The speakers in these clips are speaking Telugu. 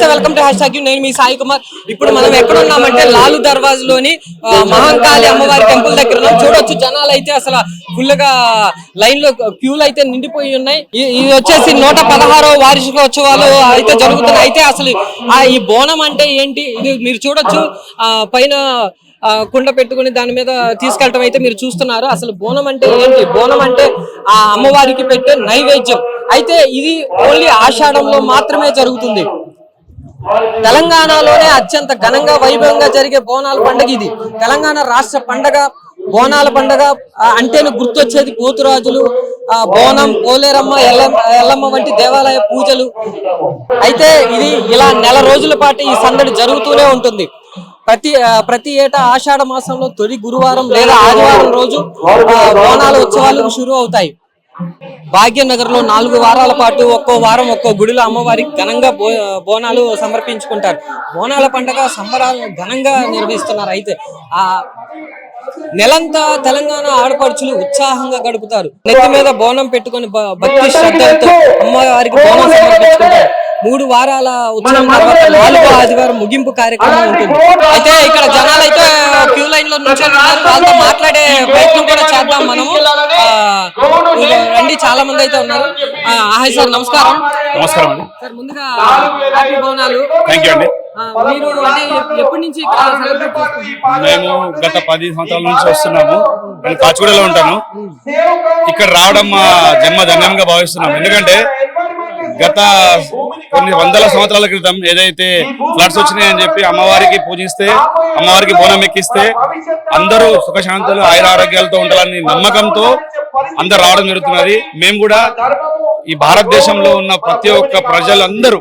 నమస్తే వెల్కమ్ టు హ్యాష్ నేను మీ సాయి కుమార్. ఇప్పుడు మనం ఎక్కడ ఉన్నామంటే లాలు దర్వాజ్లోని మహంకాళి అమ్మవారి టెంపుల్ దగ్గర ఉన్నాం. చూడొచ్చు జనాలు అయితే అసలు ఫుల్గా లైన్లో క్యూలు అయితే నిండిపోయి ఉన్నాయి. ఇది వచ్చేసి నూట పదహారో వార్షికోత్సవాలు అయితే జరుగుతున్నాయి. అయితే అసలు ఆ ఈ బోనం అంటే ఏంటి? ఇది మీరు చూడొచ్చు. ఆ పైన కుండ పెట్టుకుని దాని మీద తీసుకెళ్ళటం అయితే మీరు చూస్తున్నారు. అసలు బోనం అంటే ఏంటి? బోనం అంటే ఆ అమ్మవారికి పెట్టే నైవేద్యం. అయితే ఇది ఓన్లీ ఆషాఢంలో మాత్రమే జరుగుతుంది. తెలంగాణలోనే అత్యంత ఘనంగా వైభవంగా జరిగే బోనాల పండుగ ఇది. తెలంగాణ రాష్ట్ర పండగ బోనాల పండగ అంటేనే గుర్తొచ్చేది పోతురాజులు ఆ, బోనం పోలేరమ్మ ఎల్లమ్మ ఎల్లమ్మ వంటి దేవాలయ పూజలు. అయితే ఇది ఇలా నెల రోజుల పాటు ఈ సందడి జరుగుతూనే ఉంటుంది. ప్రతి ప్రతి ఏటా ఆషాఢ మాసంలో తొలి గురువారం లేదా ఆదివారం రోజు ఆ, బోనాల ఉత్సవాలు షురు అవుతాయి. భాగ్యనగర్లో నాలుగు వారాల పాటు ఒక్కో వారం ఒక్కో గుడిలో అమ్మవారికి ఘనంగా బో బోనాలు సమర్పించుకుంటారు. బోనాల పండగ సంబరాలను ఘనంగా నిర్వహిస్తున్నారు. అయితే ఆ నెలంతా తెలంగాణ ఆడపడుచులు ఉత్సాహంగా గడుపుతారు. నెత్తి మీద బోనం పెట్టుకొని భక్తి శ్రద్ధలతో అమ్మవారికి బోనం సమర్పించుకుంటారు. మూడు వారాల ఉత్సవం తర్వాత నాలుగో ఆదివారం ముగింపు కార్యక్రమం ఉంటుంది. అయితే ఇక్కడ జనాలు అయితే క్యూ లైన్లో నుంచొని ఉన్నారు. వాళ్ళతో మాట్లాడే ప్రయత్నం కూడా చేద్దాం మనము. రండి చాలా మంది అయితే ఉన్నారు. హాయ్ సార్ నమస్కారం. నమస్కారం అండి. సార్ ముందుగా హ్యాపీ థ్యాంక్ యూ అండి. మీరు ఎప్పటి నుంచి మేము గత పది సంవత్సరాల నుంచి వస్తున్నాము. నేను కాచిగూడలో ఉంటాను. ఇక్కడ రావడం మా జన్మ ధన్యంగా భావిస్తున్నాం ఎందుకంటే గత కొన్ని వందల సంవత్సరాల క్రితం ఏదైతే ఫ్లడ్స్ వచ్చినాయని చెప్పి అమ్మవారికి పూజిస్తే అమ్మవారికి బోనం ఎక్కిస్తే అందరూ సుఖశాంతులు ఆయుర ఆరోగ్యాలతో ఉండాలని నమ్మకంతో అందరు రావడం జరుగుతున్నది. మేము కూడా ఈ భారతదేశంలో ఉన్న ప్రతి ఒక్క ప్రజలందరూ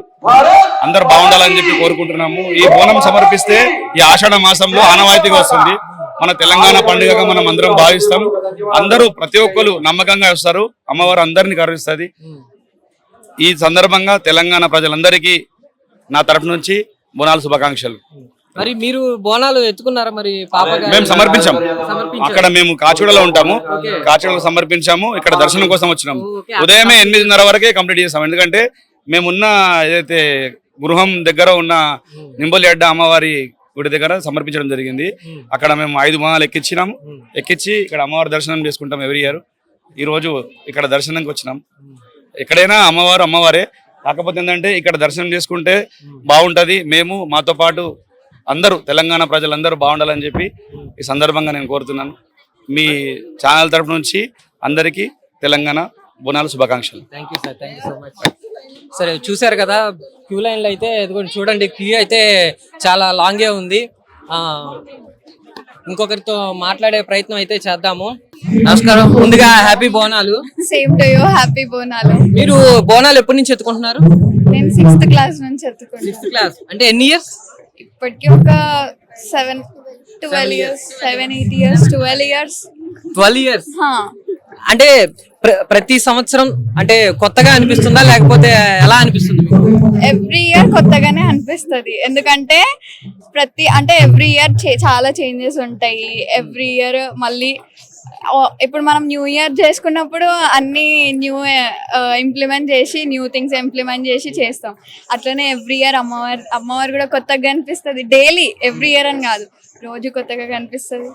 అందరు బాగుండాలని చెప్పి కోరుకుంటున్నాము. ఈ బోనం సమర్పిస్తే ఈ ఆషాఢ మాసంలో ఆనవాయితీగా వస్తుంది. మన తెలంగాణ పండుగగా మనం అందరం భావిస్తాం. అందరూ ప్రతి ఒక్కరు నమ్మకంగా వస్తారు. అమ్మవారు అందరిని కరుణిస్తుంది ఈ సందర్భంగా తెలంగాణ ప్రజలందరికీ నా తరఫు నుంచి బోనాల శుభాకాంక్షలు. మరి మీరు బోనాలు ఎత్తుకున్నారా మరి? మేము సమర్పించాం. అక్కడ మేము కాచిగూడలో ఉంటాము. కాచిగూడలో సమర్పించాము. ఇక్కడ దర్శనం కోసం వచ్చినాము. ఉదయమే ఎనిమిదిన్నర వరకే కంప్లీట్ చేస్తాం ఎందుకంటే మేమున్న ఏదైతే గృహం దగ్గర ఉన్న నింబోలిఅడ్డ అమ్మవారి గుడి దగ్గర సమర్పించడం జరిగింది. అక్కడ మేము ఐదు బోనాలు ఎక్కించినాము ఎక్కించి ఇక్కడ అమ్మవారి దర్శనం చేసుకుంటాం ఎవ్రీ ఇయర్. ఈ రోజు ఇక్కడ దర్శనంకి వచ్చినాం. ఎక్కడైనా అమ్మవారు అమ్మవారే. కాకపోతే ఏంటంటే ఇక్కడ దర్శనం చేసుకుంటే బాగుంటుంది. మేము మాతో పాటు అందరూ తెలంగాణ ప్రజలందరూ బాగుండాలని చెప్పి ఈ సందర్భంగా నేను కోరుతున్నాను. మీ ఛానల్ తరపు నుంచి అందరికీ తెలంగాణ బోనాల శుభాకాంక్షలు. Thank you sir thank you so much సరే చూసారు కదా క్యూ లైన్లో అయితే ఇదిగోండి చూడండి క్యూ అయితే చాలా లాంగే ఉంది. ఇంకొకరితో మాట్లాడే ప్రయత్నం అయితే చేద్దాము. నమస్కారం. ముందుగా happy Bonalu. Same to you happy Bonalu. మీరు బోనాలు ఎప్పటి నుంచి ఎత్తుకుంటున్నారు? నేను సిక్స్త్ క్లాస్ నుంచి ఎత్తుకుంటాను సిక్స్త్ క్లాస్ అంటే ఎన్ని ఇయర్స్ ఇప్పటికి ఒక seven twelve years seven eight years twelve years twelve years అంటే ప్ర- ప్రతి సంవత్సరం అంటే కొత్తగా అనిపిస్తుందా? లేకపోతే ఎలా అనిపిస్తుంది మీకు? ఎవ్రీ ఇయర్ కొత్తగానే అనిపిస్తుంది. ఎందుకంటే ప్రతి అంటే ఎవ్రీ ఇయర్ చాలా చేంజెస్ ఉంటాయి. ఎవ్రీ ఇయర్ మళ్ళీ ఇప్పుడు మనం న్యూ ఇయర్ చేసుకున్నప్పుడు అన్ని న్యూ ఇంప్లిమెంట్ చేసి న్యూ థింగ్స్ ఇంప్లిమెంట్ చేసి చేస్తాం. అట్లనే ఎవ్రీ ఇయర్ అమ్మవారు అమ్మవారు కూడా కొత్తగా కనిపిస్తుంది. డైలీ ఎవ్రీ ఇయర్ అని కాదు. రోజు కొత్తగా కనిపిస్తుంది.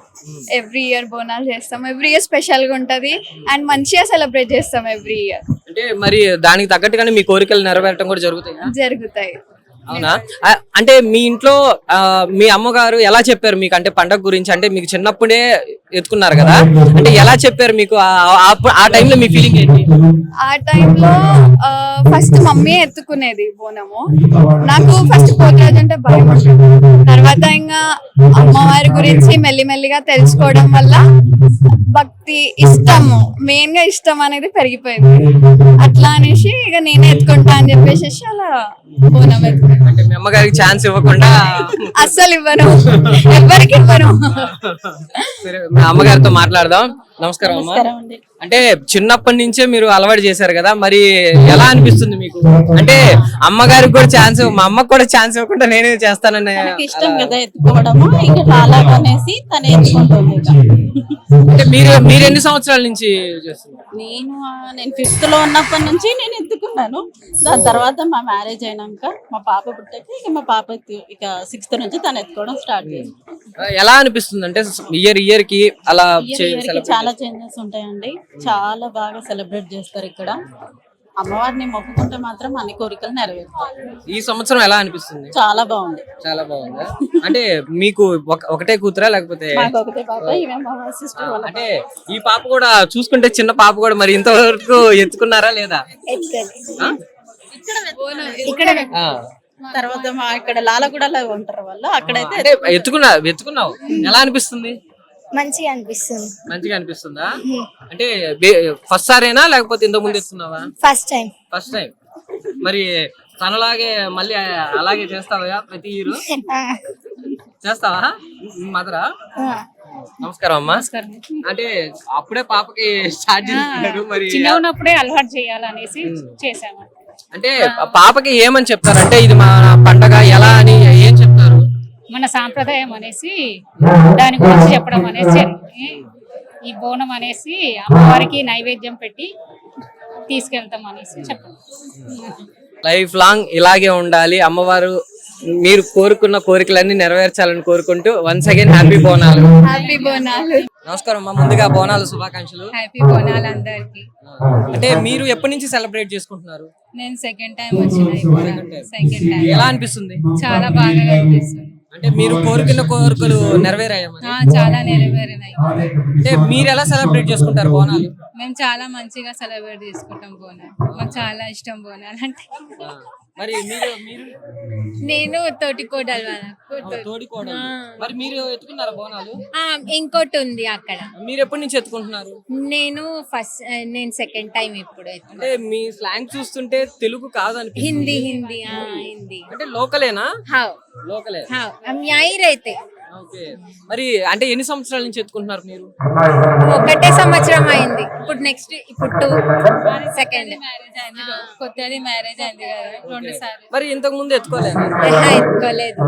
ఎవ్రీ ఇయర్ బోనాలు చేస్తాం. ఎవ్రీ ఇయర్ స్పెషల్గా ఉంటుంది. అండ్ మంచిగా సెలబ్రేట్ చేస్తాం ఎవ్రీ ఇయర్. అంటే మరి దానికి తగ్గట్టుగానే మీ కోరికలు నెరవేరటం కూడా జరుగుతాయా? జరుగుతాయి. అవునా? అంటే మీ ఇంట్లో మీ అమ్మగారు ఎలా చెప్పారు మీకు? అంటే పండగ గురించి అంటే మీకు చిన్నప్పుడే ఎత్తుకున్నారు కదా? అంటే ఎలా చెప్పారు మీకు? ఆ- టైంలో మీ ఫీలింగ్ ఏంటి? ఆ టైంలో ఫస్ట్ మమ్మీ ఎత్తుకునేది బోనము. నాకు ఫస్ట్ పోతరాజు అంటే భయం తర్వాత ఇంకా అమ్మవారి గురించి మెల్లిమెల్లిగా తెలుసుకోవడం వల్ల భక్తి ఇష్టము మెయిన్గా ఇష్టం అనేది పెరిగిపోయింది. అట్లా అనేసి ఇక నేనే ఎత్తుకుంటా అని చెప్పేసి అలా అంటే మీ అమ్మగారికి ఛాన్స్ ఇవ్వకుండా అస్సలు ఇవ్వను. ఎవరికి ఇవ్వను. సరే మీ అమ్మగారితో మాట్లాడదాం. నమస్కారం అమ్మా. అండి. అంటే చిన్నప్పటి నుంచే మీరు అలవాటు చేశారు కదా మరి ఎలా అనిపిస్తుంది మీకు? అంటే అమ్మగారికి కూడా ఛాన్స్ మా అమ్మకి కూడా ఛాన్స్ ఇవ్వకుండా నేనే చేస్తానని ఇష్టం కదా ఎత్తుకోవడము ఇంకా తను ఎత్తుకుంటుంది. అంటే మీరు మీరు ఎన్ని సంవత్సరాల నుంచి చేస్తున్నారు? నేను నేను ఫిఫ్త్లో ఉన్నప్పటి నుంచి నేను ఎత్తుకున్నాను. దాని తర్వాత మా మ్యారేజ్ అయినాక మా పాప పుట్టాక ఇక మా పాప ఇక సిక్స్త్ నుంచి తను ఎత్తుకోవడం స్టార్ట్ చేసింది. ఎలా అనిపిస్తుంది? అంటే ఇయర్ ఇయర్కి అలా Year చాలా చేంజెస్ ఉంటాయండి. చాలా బాగా సెలబ్రేట్ చేస్తారు ఇక్కడ. అమ్మవారిని మొక్కుకుంటే మాత్రం అన్ని కోరికలు నెరవేరుతాయి. ఈ సంవత్సరం ఎలా అనిపిస్తుంది? చాలా బాగుంది. చాలా బాగుందా? అంటే మీకు ఒక- ఒకటే కూతురా లేకపోతే? మాకు ఒకటే పాప ఇవే మా సిస్టర్ వాళ్ళ అంటే ఈ పాప కూడా చూసుకుంటే చిన్న పాప కూడా మరి ఇంతవరకు ఎత్తుకున్నారా లేదా? ఆ? ఆ. తర్వాత మా ఇక్కడ లాలగూడలో ఉంటారు వాళ్ళు. అక్కడైతే అంటే ఎత్తుకున్నా ఎత్తుకున్నావు. ఎలా అనిపిస్తుంది? మంచిగా అనిపిస్తుంది. మంచిగా అనిపిస్తుందా? అంటే ఫస్ట్ సారేనా లేకపోతే ఇంతకు ముందు ఎత్తుకున్నావా? First time. First time. మరి తనలాగే మళ్ళీ అలాగే చేస్తావా ప్రతి ఇయర్? చేస్తావా? మదరా? నమస్కారం అమ్మా. అంటే అప్పుడే పాపకి స్టార్ట్ చేస్తున్నారు మరి చిన్న ఉన్నప్పుడే అలవాటు చేయాలనేసి చేసాము అంటే పాపకి ఏమని చెప్తారు అంటే ఇది మా పండగ ఎలా అని ఏం చెప్తారు మన సాంప్రదాయం అనేసి దాని గురించి చెప్పడం అనేసి ఈ బోనం అనేసి అమ్మవారికి నైవేద్యం పెట్టి తీసుకెళ్తాం అనేసి చెప్పడం లైఫ్ లాంగ్ ఇలాగే ఉండాలి. అమ్మవారు మీరు కోరుకున్న కోరికలన్నీ నెరవేర్చాలని కోరుకుంటూ once again happy Bonalu. Happy Bonalu. నమస్కారం అమ్మా ముందుగా బోనాలు శుభాకాంక్షలు. హ్యాపీ బోనాలు అందరికి. అంటే మీరు ఎప్పటి నుంచి సెలబ్రేట్ చేసుకుంటున్నారు? నేను సెకండ్ టైం వచ్చిన సెకండ్ టైం ఎలా అనిపిస్తుంది? చాలా బాగా అనిపిస్తుంది. అంటే మీరు కోరుకున్న కోరికలు నెరవేరాయా మరి? ఆ, చాలా నెరవేరినాయి. అంటే మీరు ఎలా సెలబ్రేట్ చేసుకుంటారు బోనాలు? మేము చాలా మంచిగా సెలబ్రేట్ చేసుకుంటాం బోనాలు. మాకు చాలా ఇష్టం బోనాలు అంటే. ఆ, మరి మీరు మీరు? నేను తోటి కోడలు తోటి కోడలు మరి మీరు ఎత్తుకున్నారా బోనాలు? ఇంకోటి ఉంది అక్కడ. మీరు ఎప్పటి నుంచి ఎత్తుకుంటున్నారు? నేను ఫస్ట్ నేను సెకండ్ టైం ఇప్పుడు అంటే మీ స్లాంగ్ చూస్తుంటే తెలుగు కాదు హిందీ హిందీ హిందీ. అంటే లోకలేనా? లోకలే. హౌ? हम మరి అంటే ఎన్ని సంవత్సరాల నుంచి ఎత్తుకుంటున్నారు మీరు? ఒకటే సంవత్సరం అయింది. ఇప్పుడు నెక్స్ట్ ఇప్పుడు టూ సెకండ్ మ్యారేజ్ అయింది కొత్తది మ్యారేజ్ అయింది రెండు సార్లు. మరి ఇంతకు ముందు ఎత్తుకోలేదు? ఎత్తుకోలేదు.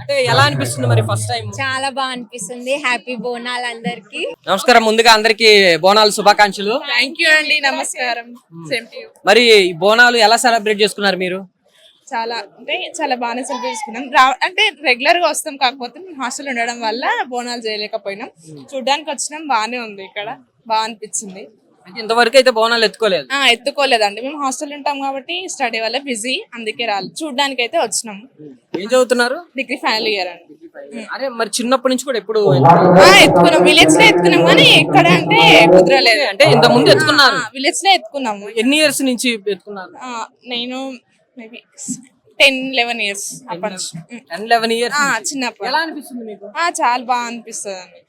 అంటే ఎలా అనిపిస్తుంది మరి ఫస్ట్ టైం చాలా బాగా అనిపిస్తుంది. హ్యాపీ బోనాలు అందరికి. నమస్కారం. ముందుగా అందరికి బోనాలు శుభాకాంక్షలు. థ్యాంక్ యూ అండి. నమస్కారం. సేమ్ టు యూ మరి ఈ బోనాలు ఎలా సెలబ్రేట్ చేసుకున్నారు మీరు? చాలా అంటే చాలా బాగానే సెలబ్రేట్ చేసుకున్నాం. రా అంటే రెగ్యులర్గా వస్తాం కాకపోతే మేము హాస్టల్ ఉండడం వల్ల బోనాలు చేయలేకపోయినాం. చూడ్డానికి వచ్చినాం బాగానే ఉంది ఇక్కడ. బాగా అనిపించింది. అంటే ఇంతవరకు అయితే బోనాలు ఎత్తుకోలేదు. ఆ ఎత్తుకోలేదండి. మేము హాస్టల్ ఉంటాం కాబట్టి స్టడీ వల్ల బిజీ అందుకే రాలేదు. చూడ్డానికి అయితే వచ్చినాం. ఏం చదువుతున్నారు? డిగ్రీ ఫైనల్ ఇయర్ అండి. అరే మరి చిన్నప్పటి నుంచి కూడా ఎప్పుడు ఎత్తుకున్నాం. విలేజ్లో ఎత్తుకున్నాం కానీ ఇక్కడ అంటే కుదరలేదు. అంటే ఇంత ముందు ఎత్తుకున్నారు. విలేజ్లో ఎత్తుకున్నాము. ఎన్ని ఇయర్స్ నుంచి ఎత్తుకున్నారు? ఆ, నేను మేబీ టెన్ లెవెన్ ఇయర్స్ అప్పటి నుంచి. టెన్ లెవెన్ ఇయర్స్ ఆ, చిన్నప్పుడు ఎలా అనిపిస్తుంది మీకు? ఆ, చాలా బాగా అనిపిస్తుంది అండి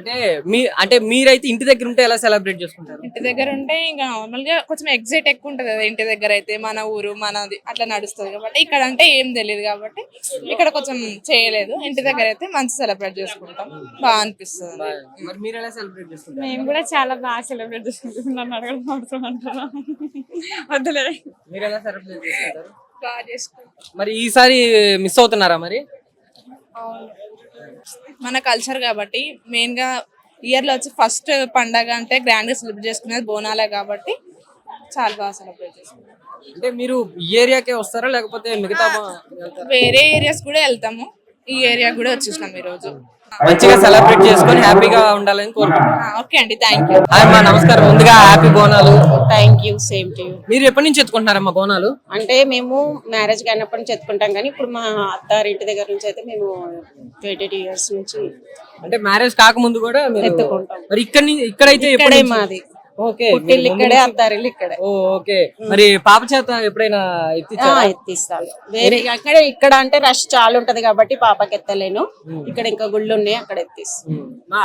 అంటే మీ అంటే మీరైతే ఇంటి దగ్గర ఉంటే ఎలా సెలబ్రేట్ చేసుకుంటారు? ఇంటి దగ్గర ఉంటే ఇంకా నార్మల్గా కొంచెం ఎగ్జైట్ ఎక్కువ ఉంటది కదా ఇంటి దగ్గర అయితే మన ఊరు మనది అట్లా నడుస్తుంది కాబట్టి ఇక్కడ అంటే ఏం తెలియదు కాబట్టి ఇక్కడ కొంచెం చేయలేదు. ఇంటి దగ్గర అయితే మంచి సెలబ్రేట్ చేసుకుంటాం. బాగా అనిపిస్తుంది. మరి మీరు ఎలా సెలబ్రేట్ చేసుకుంటారు? మేము కూడా చాలా బాగా సెలబ్రేట్ చేసుకుంటాం. నన్ను అడగడం వద్దులే. మీరు ఎలా సెలబ్రేట్ చేసుకుంటారు? బాగా చేసుకుంటాం. మరి ఈసారి మిస్ అవుతున్నారా మరి? మన కల్చర్ కాబట్టి మెయిన్గా ఇయర్లో వచ్చి ఫస్ట్ పండగ అంటే గ్రాండ్గా సెలబ్రేట్ చేసుకునేది బోనాలే కాబట్టి చాలా బాగా సెలబ్రేట్ చేసుకుంటాం అంటే మీరు ఈ ఏరియాకే వస్తారా లేకపోతే మిగతా? వేరే ఏరియాస్ కూడా వెళ్తాము ఈ ఏరియా కూడా వచ్చేసినాం ఈ రోజు మంచిగా సెలబ్రేట్ చేసుకొని హ్యాపీగా ఉండాలని కోరుకుంటున్నాను ఓకే అండి థ్యాంక్ యూ హాయ్ అమ్మా నమస్కారం. ముందుగా happy Bonalu. Thank you same to you మీరు ఎప్పటి నుంచి ఎత్తుకుంటున్నారమ్మా బోనాలు? అంటే మేము మ్యారేజ్ కానప్పటి నుంచి ఎత్తుకుంటాం కానీ ఇప్పుడు మా అత్తారింటి దగ్గర నుంచి అయితే మేము ట్వంటీ టూ ఇయర్స్ నుంచి అంటే మ్యారేజ్ కాకముందు కూడా మీరు ఎత్తుకుంటాం. మరి ఇక్కడ నుంచి ఇక్కడైతే ఎప్పటి ఇక్కడే నుంచి? మాది. ఓకే పుట్టిల్లు ఇక్కడే అత్తారిల్లు ఇక్కడే. ఓకే. మరి పాప చేత ఎప్పుడైనా ఎత్తిస్తాను. వేరే అక్కడే ఇక్కడ అంటే రష్ చాలా ఉంటది కాబట్టి పాపకి ఎత్తలేను. ఇక్కడ ఇంకా గుళ్ళు ఉన్నాయి అక్కడ ఎత్తిస్తాను.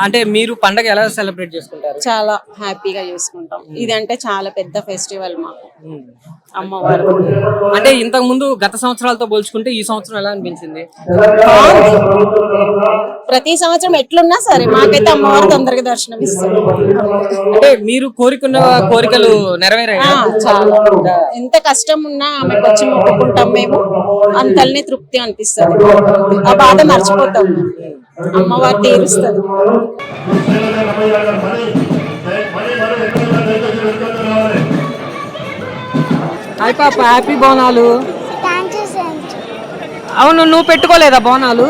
అంటే మీరు పండగ ఎలా సెలబ్రేట్ చేసుకుంటారు? చాలా హ్యాపీగా చూసుకుంటాం. ఇది అంటే చాలా పెద్ద ఫెస్టివల్ మాకు. అమ్మవారు. అంటే ఇంతకు ముందు గత సంవత్సరాలతో పోల్చుకుంటే ఈ సంవత్సరం ఎలా అనిపించింది? ప్రతి సంవత్సరం ఎట్లున్నా సరే మాకైతే అమ్మవారు తొందరగా దర్శనం ఇస్తుంది అంటే మీరు కోరుకున్న కోరికలు నెరవేరాయి? చాలా. ఎంత కష్టం ఉన్నా ఆమెకు వచ్చి మొక్కుకుంటాం మేము. అంతల్ని తృప్తి అనిపిస్తుంది. ఆ బాధ మర్చిపోతాం. అమ్మవారు తీరుస్తుంది హాయ్ పాప హ్యాపీ బోనాలు. అవును నువ్వు పెట్టుకోలేదా బోనాలు?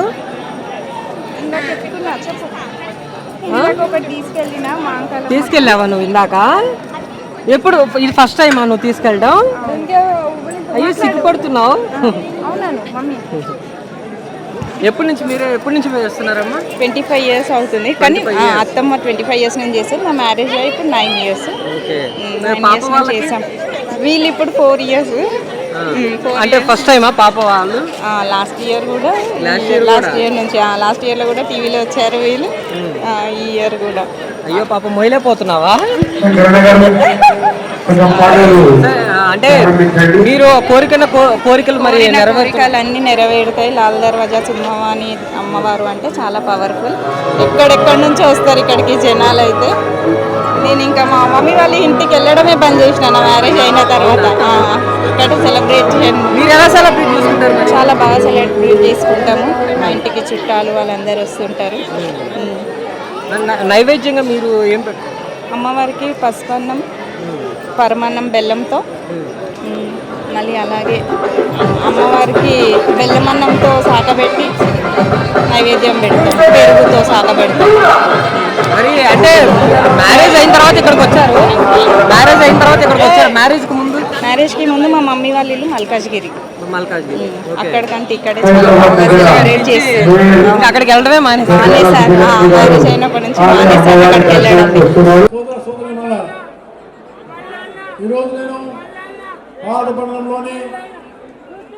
తీసుకెళ్ళావా నువ్వు ఇందాక? ఎప్పుడు ఇది ఫస్ట్ టైం నువ్వు తీసుకెళ్ళడం? అయ్యో సిగ్గుపడుతున్నావు ఎప్పటి నుంచి మీరు ఎప్పటి నుంచి మీరు చేస్తున్నారమ్మా? ట్వంటీ ఫైవ్ ఇయర్స్ అవుతుంది. కానీ అత్తమ్మ ట్వంటీ ఫైవ్ ఇయర్స్ నుంచి చేస్తారు నా మ్యారేజ్ ఇప్పుడు నైన్ ఇయర్స్ చేసాం వీళ్ళు ఇప్పుడు ఫోర్ ఇయర్స్ అంటే ఫస్ట్ టైమా పాప వాళ్ళు? లాస్ట్ ఇయర్ కూడా. లాస్ట్? ఇయర్ నుంచి లాస్ట్ ఇయర్లో కూడా టీవీలో వచ్చారు వీళ్ళు. ఆ, ఈ ఇయర్ కూడా. అయ్యో పాప మొయిలేపోతున్నావా సరే, అంటే మీరు కోరికన కో- కోరికలు మరి కోరికలు అన్ని నెరవేరుతాయి. లాల్ దర్వాజా సింహవాణి అమ్మవారు అంటే చాలా పవర్ఫుల్ ఎక్కడెక్కడి నుంచి వస్తారు ఇక్కడికి జనాలు అయితే నేను ఇంకా మా మమ్మీ వాళ్ళ ఇంటికి వెళ్ళడమే బంద్ చేసిన నా మ్యారేజ్ అయిన తర్వాత. ఇక్కడ సెలబ్రేషన్ మీరు ఎలా సెలబ్రేట్ చేసుకుంటారు మరి? చాలా బాగా సెలబ్రేట్ చేసుకుంటాము. మా ఇంటికి చుట్టాలు వాళ్ళందరూ వస్తుంటారు. నైవేద్యంగా మీరు ఏం అమ్మవారికి పసుపన్నం పరమన్నం బెల్లంతో. మళ్ళీ అలాగే అమ్మవారికి బెల్లమన్నంతో సాకబెట్టి నైవేద్యం పెడతాం పెరుగుతో సాకబెడతాం మరి అంటే మ్యారేజ్ అయిన తర్వాత ఇక్కడికి వచ్చారు? మ్యారేజ్ అయిన తర్వాత ఇక్కడికి వచ్చారు? మ్యారేజ్కి ముందు? మ్యారేజ్కి ముందు మా మమ్మీ వాళ్ళ ఇల్లు మల్కాజ్గిరి. మల్కాజ్గిరి. అక్కడికంటే ఇక్కడే సెలబ్రేట్ చేస్తారు అక్కడికి వెళ్ళడమే మానేసి మానేసారు మ్యారేజ్ అయినప్పటి నుంచి మానేసారు అక్కడికి వెళ్ళడం ఈరోజు నేను పాతపట్నంలోని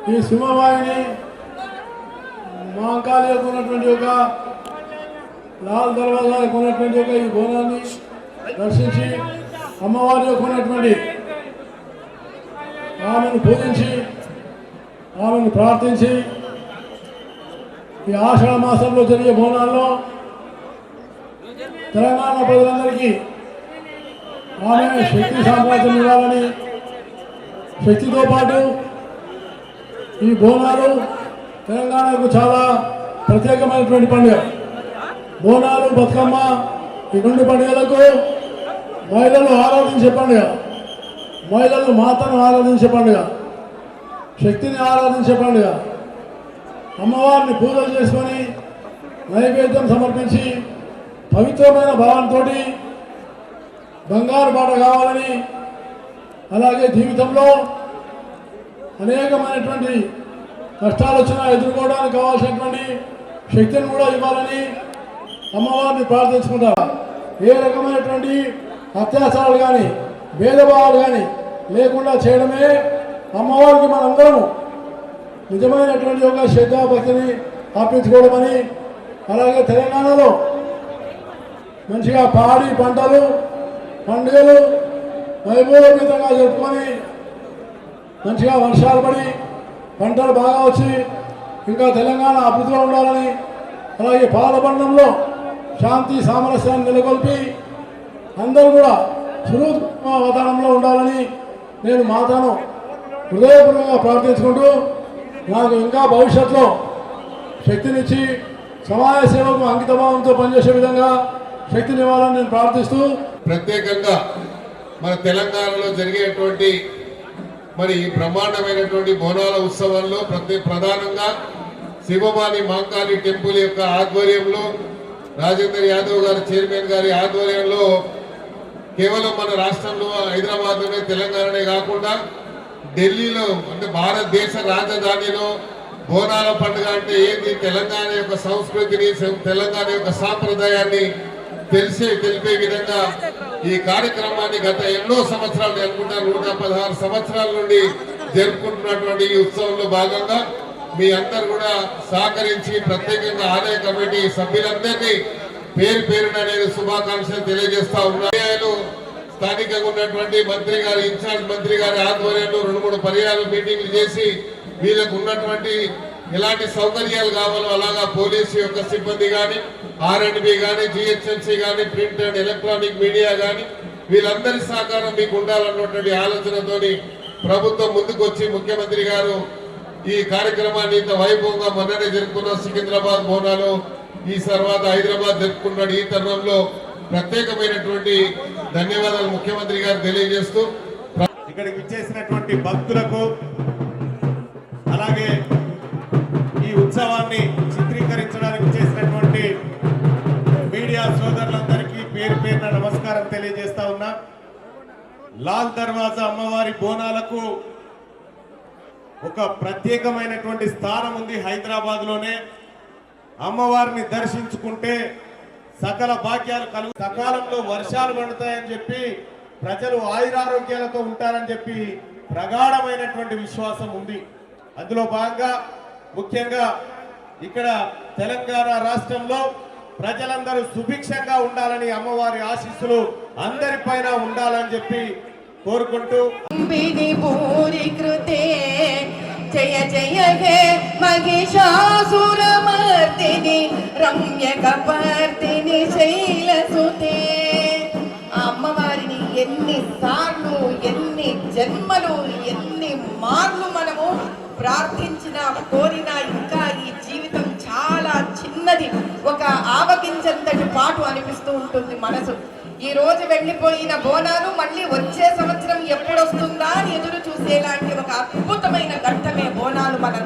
ఈ సింహవాయిని మాంకాళి యొక్క ఉన్నటువంటి ఒక లాల్ దర్వాజా యొక్క ఉన్నటువంటి ఒక ఈ బోనాన్ని దర్శించి అమ్మవారి యొక్క ఉన్నటువంటి ఆమెను పూజించి ఆమెను ప్రార్థించి ఈ ఆషాఢ మాసంలో జరిగే బోనాల్లో తెలంగాణ ప్రజలందరికీ ఆమె శక్తి సామ్రాజ్యం ఇవ్వాలని శక్తితో పాటు ఈ బోనాలు తెలంగాణకు చాలా ప్రత్యేకమైనటువంటి పండుగ. బోనాలు బతుకమ్మ ఈ రెండు పండుగలకు మహిళలు ఆరాధించే పండుగ. మహిళలు మాతను ఆరాధించే పండుగ. శక్తిని ఆరాధించే పండుగ. అమ్మవారిని పూజలు చేసుకొని నైవేద్యం సమర్పించి పవిత్రమైన భావంతో బంగారు బాట కావాలని అలాగే జీవితంలో అనేకమైనటువంటి కష్టాలు వచ్చినా ఎదుర్కోవడానికి కావాల్సినటువంటి శక్తిని కూడా ఇవ్వాలని అమ్మవారిని ప్రార్థించుకుంటారు ఏ రకమైనటువంటి అత్యాచారాలు కానీ భేదభావాలు కానీ లేకుండా చేయడమే అమ్మవారికి మనందరము నిజమైనటువంటి ఒక శ్రద్ధాభక్తిని అర్పించుకోవడమని అలాగే తెలంగాణలో మంచిగా పాడి పంటలు పండుగలు వైభవోపేతంగా జరుపుకొని మంచిగా వర్షాలు పడి పంటలు బాగా వచ్చి ఇంకా తెలంగాణ అభివృద్ధిలో ఉండాలని అలాగే పాలబంధంలో శాంతి సామరస్యాన్ని నెలకొల్పి అందరూ కూడా సురూప వాతావరణంలో ఉండాలని నేను మాతాను హృదయపూర్వకంగా ప్రార్థించుకుంటూ నాకు ఇంకా భవిష్యత్తులో శక్తినిచ్చి సమాజ సేవకు అంకితభావంతో పనిచేసే విధంగా శక్తినివ్వాలని నేను ప్రార్థిస్తూ ప్రత్యేకంగా మన తెలంగాణలో జరిగేటువంటి మరి ఈ బ్రహ్మాండమైనటువంటి బోనాల ఉత్సవంలో ప్రతి ప్రధానంగా శివమాని మాంకాళి టెంపుల్ యొక్క ఆధ్వర్యంలో రాజేందర్ యాదవ్ గారి చైర్మన్ గారి ఆధ్వర్యంలో కేవలం మన రాష్ట్రంలో హైదరాబాద్లోనే తెలంగాణనే కాకుండా ఢిల్లీలో అంటే భారతదేశ రాజధానిలో బోనాల పండుగ అంటే ఏంది? తెలంగాణ యొక్క సంస్కృతిని తెలంగాణ యొక్క సాంప్రదాయాన్ని తెలిసే తెలిపే విధంగా ఈ కార్యక్రమాన్ని గత ఎన్నో సంవత్సరాలు నేను అనుకుంటా నూట పదహారు సంవత్సరాల నుండి జరుపుకుంటున్నటువంటి ఈ ఉత్సవంలో భాగంగా మీ అందరు కూడా సహకరించి ప్రత్యేకంగా ఆలయ కమిటీ సభ్యులందరినీ పేరు పేరున నేను శుభాకాంక్షలు తెలియజేస్తా ఉన్నాను స్థానికంగా ఉన్నటువంటి మంత్రి గారి ఇన్ఛార్జ్ మంత్రి గారి ఆధ్వర్యంలో రెండు మూడు పర్యాలు మీటింగ్లు చేసి వీళ్ళకు ఉన్నటువంటి ఎలాంటి సౌకర్యాలు కావాలో అలాగా పోలీసు యొక్క సిబ్బంది కానీ ఆర్ఎండ్బి కానీ జిహెచ్ఎంసీ కానీ ప్రింట్ అండ్ ఎలక్ట్రానిక్ మీడియా కానీ వీళ్ళందరి సహకారం మీకు ఉండాలన్నటువంటి ఆలోచనతోని ప్రభుత్వం ముందుకు వచ్చి ముఖ్యమంత్రి గారు ఈ కార్యక్రమాన్ని ఇంత వైభవంగా మొన్ననే జరుపుకున్న సికింద్రాబాద్ భవనాలు ఈ తర్వాత హైదరాబాద్ జరుపుకున్నాడు ఈ తరుణంలో ప్రత్యేకమైనటువంటి ధన్యవాదాలు ముఖ్యమంత్రి గారు తెలియజేస్తూ ఇక్కడికి విచ్చేసినటువంటి భక్తులకు అలాగే ఉత్సవాన్ని చిత్రీకరించడానికి చేసినటువంటి మీడియా సోదరులందరికీ పేరు పేరున నమస్కారం తెలియజేస్తా ఉన్నా. లాల్ దర్వాజా అమ్మవారి బోనాలకు ఒక ప్రత్యేకమైనటువంటి స్థానం ఉంది హైదరాబాద్లోనే అమ్మవారిని దర్శించుకుంటే సకల భాగ్యాలు కలుగు సకాలంలో వర్షాలు పడతాయని చెప్పి ప్రజలు ఆయురారోగ్యాలతో ఉంటారని చెప్పి ప్రగాఢమైనటువంటి విశ్వాసం ఉంది. అందులో భాగంగా ముఖ్యంగా ఇక్కడ తెలంగాణ రాష్ట్రంలో ప్రజలందరూ సుభిక్షంగా ఉండాలని అమ్మవారి ఆశీస్సులు అందరిపైన ఉండాలని చెప్పి కోరుకుంటూ జయ జయ హే మహిషాసురమర్దిని రమ్య కపర్తిని శైలసుతే ఆ అమ్మవారిని ఎన్ని సార్లు ఎన్ని జన్మలు ఎన్ని మార్లు మనము ప్రార్థించిన కోరిన ఇంకా ఈ జీవితం చాలా చిన్నది. ఒక ఆవగించంతటి పాటు అనిపిస్తూ ఉంటుంది మనసు. ఈ రోజు వెళ్ళిపోయిన బోనాలు మళ్ళీ వచ్చే సంవత్సరం ఎప్పుడు వస్తుందా అని ఎదురు చూసేలాంటి ఒక అద్భుతమైన ఘట్టమే బోనాలు మనం